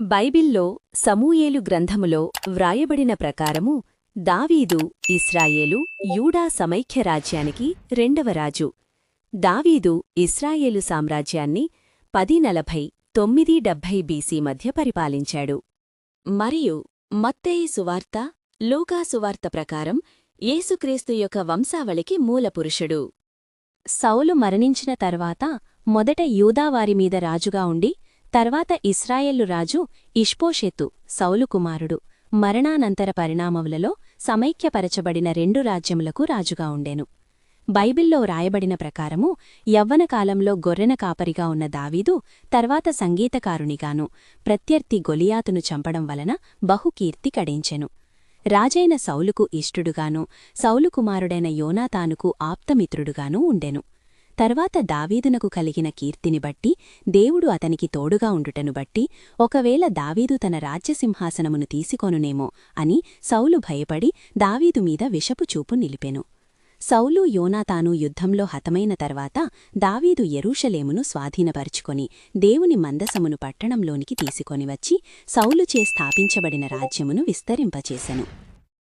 బైబిల్లో సమూయేలు గ్రంథములో వ్రాయబడిన ప్రకారము దావీదు ఇస్రాయేలు యూడా సమైఖ్య రాజ్యానికి రెండవ రాజు. దావీదు ఇస్రాయేలు సామ్రాజ్యాన్ని పది నలభై తొమ్మిది డెబ్భై బీసీ మధ్య పరిపాలించాడు. మరియు మత్తేయి సువార్త లూకా సువార్త ప్రకారం యేసుక్రీస్తు యొక్క వంశావళికి మూలపురుషుడు. సౌలు మరణించిన తర్వాత మొదట యూదావారి మీద రాజుగా ఉండి తర్వాత ఇస్రాయేలు రాజు ఇష్పోషెతు సౌలు కుమారుడు. మరణానంతర పరిణామములలో సమైక్యపరచబడిన రెండు రాజ్యములకు రాజుగా ఉండెను. బైబిల్లో రాయబడిన ప్రకారము యవ్వన కాలంలో గొర్రెన కాపరిగా ఉన్న దావీదు తర్వాత సంగీతకారునిగాను ప్రత్యర్థి గొలియాతును చంపడం వలన బహుకీర్తి కడించెను. రాజైన సౌలుకు ఇష్టుడుగాను సౌలుకుమారుడైన యోనాతానుకు ఆప్తమిత్రుడుగానూ ఉండెను. తర్వాత దావీదునకు కలిగిన కీర్తిని బట్టి దేవుడు అతనికి తోడుగా ఉండుటను బట్టి ఒకవేళ దావీదు తన రాజ్యసింహాసనమును తీసికొనునేమో అని సౌలు భయపడి దావీదు మీద విషపు చూపు నిలిపెను. సౌలు యోనాతాను యుద్ధంలో హతమైన తర్వాత దావీదు ఎరూషలేమును స్వాధీనపరుచుకొని దేవుని మందసమును పట్టణంలోనికి తీసుకొనివచ్చి సౌలుచే స్థాపించబడిన రాజ్యమును విస్తరింపచేసెను.